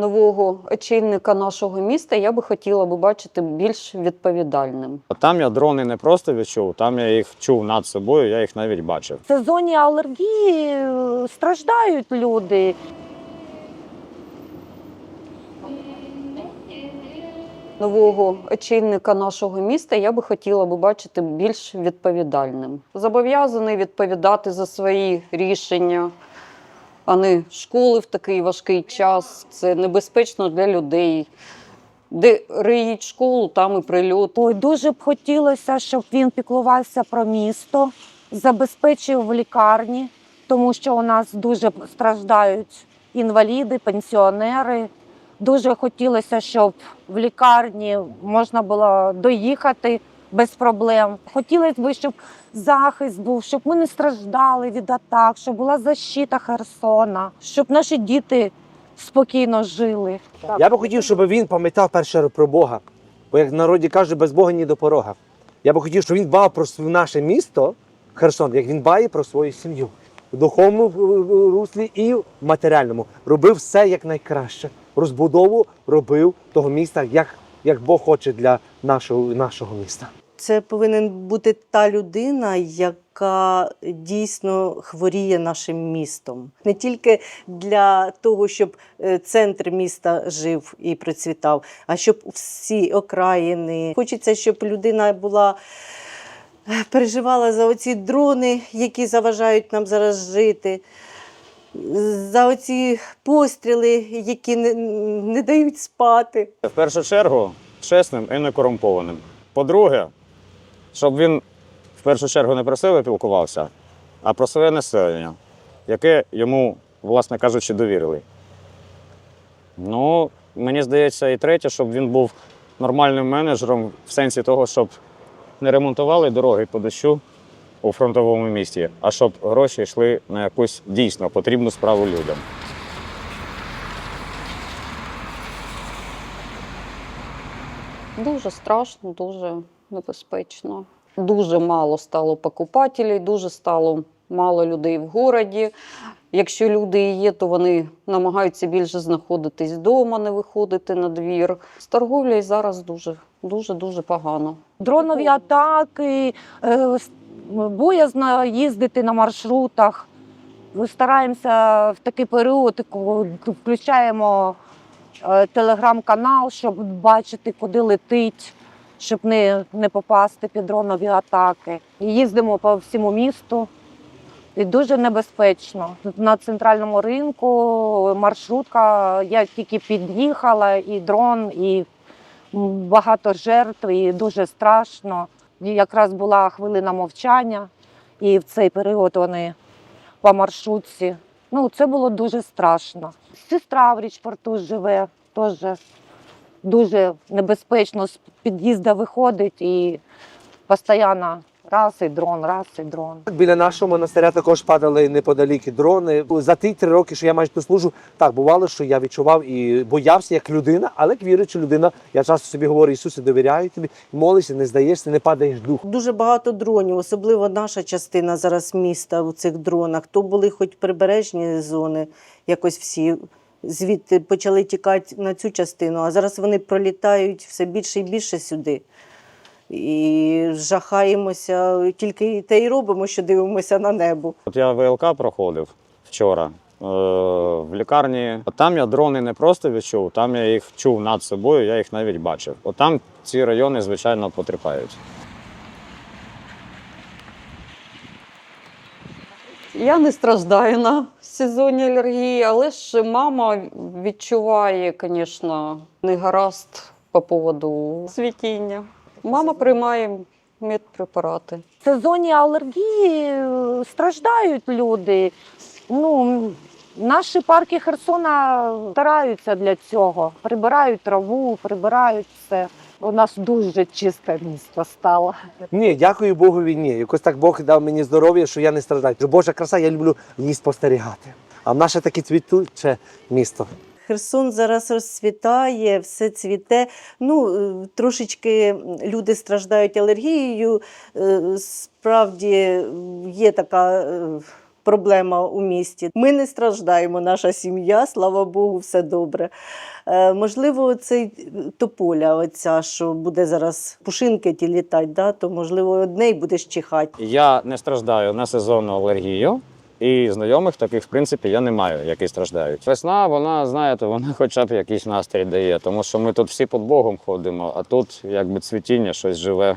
нового очільника нашого міста я би хотіла би бачити більш відповідальним. Там я дрони не просто відчув, там я їх чув над собою, я їх навіть бачив. В сезоні алергії е, страждають люди. Нового очільника нашого міста я би хотіла би бачити більш відповідальним. Зобов'язаний відповідати за свої рішення, а не школи в такий важкий час. Це небезпечно для людей. Де риють школу, там і прильот. Ой, дуже б хотілося, щоб він піклувався про місто, забезпечив в лікарні, тому що у нас дуже страждають інваліди, пенсіонери. Дуже хотілося, щоб в лікарні можна було доїхати без проблем. Хотілося б, щоб захист був, щоб ми не страждали від атак, щоб була защита Херсона, щоб наші діти спокійно жили. Я би хотів, щоб він пам'ятав перше про Бога. Бо як в народі кажуть, без Бога ні до порога. Я би хотів, щоб він дбав про наше місто, Херсон, як він дбає про свою сім'ю. В духовному е, руслі і в матеріальному. Робив все як найкраще. Розбудову робив того міста, як, як Бог хоче для нашого, нашого міста. Це повинен бути та людина, яка дійсно хворіє нашим містом. Не тільки для того, щоб е, центр міста жив і процвітав, а щоб всі окраїни. Хочеться, щоб людина була. е, Переживала за оці дрони, які заважають нам зараз жити, за оці постріли, які не, не дають спати. В першу чергу чесним і не корумпованим. По-друге, щоб він в першу чергу не про себе пілкувався, а про своє населення, яке йому, власне кажучи, довірили. Ну, мені здається, і третє, щоб він був нормальним менеджером в сенсі того, щоб не ремонтували дороги по дощу у фронтовому місті, а щоб гроші йшли на якусь дійсно потрібну справу людям. Дуже страшно, дуже небезпечно. Дуже мало стало покупателів, дуже стало мало людей в городі. Якщо люди і є, то вони намагаються більше знаходитись вдома, не виходити на двір. З торговлею зараз дуже, дуже, дуже погано. Дронові атаки, е, боязно їздити на маршрутах. Ми стараємося в такий період, коли включаємо е, телеграм-канал, щоб бачити, куди летить, щоб не, не попасти під дронові атаки. Їздимо по всьому місту. І дуже небезпечно. На центральному ринку маршрутка, я тільки під'їхала, і дрон, і багато жертв, і дуже страшно. Якраз була хвилина мовчання, і в цей період вони по маршрутці. Ну, це було дуже страшно. Сестра в річпорту живе, теж дуже небезпечно з під'їзду виходить і постійно раз і дрон, раз і дрон. Біля нашого монастиря також падали неподалік дрони. За ті три роки, що я майже тут служу, так бувало, що я відчував і боявся як людина, але як віруюча людина, я часто собі говорю, Ісусе, довіряю тобі, молишся, не здаєшся, не падаєш дух. Дуже багато дронів, особливо наша частина зараз міста у цих дронах. То були хоч прибережні зони, якось всі звідти почали тікати на цю частину, а зараз вони пролітають все більше і більше сюди. І жахаємося, тільки те й робимо, що дивимося на небо. От я ВЛК проходив вчора е, в лікарні. От Там я дрони не просто відчув, там я їх чув над собою, я їх навіть бачив. От там ці райони, звичайно, потерпають. Я не страждаю на сезонні алергії, але ж мама відчуває, звісно, негаразд по поводу цвітіння. Мама приймає медпрепарати. Сезоні алергії е, страждають люди. Ну, наші парки Херсона стараються для цього. Прибирають траву, прибирають все. У нас дуже чисте місто стало. Ні, дякую Богу ні. Якось так Бог дав мені здоров'я, що я не страждаю. Божа краса, я люблю ній спостерігати. А в наше таке цвітуче місто. Херсон зараз розцвітає, все цвіте. Ну, е, трошечки люди страждають алергією. Е, Справді є така е, проблема у місті. Ми не страждаємо, наша сім'я, слава Богу, все добре. Е, можливо, цей тополя, оця, що буде зараз пушинки ті літати, да, то можливо одне й будеш чихати. Я не страждаю на сезонну алергію. І знайомих таких, в принципі, я не маю, які страждають. Весна, вона, знаєте, вона хоча б якийсь настрій дає, тому що ми тут всі під Богом ходимо, а тут якби цвітіння, щось живе.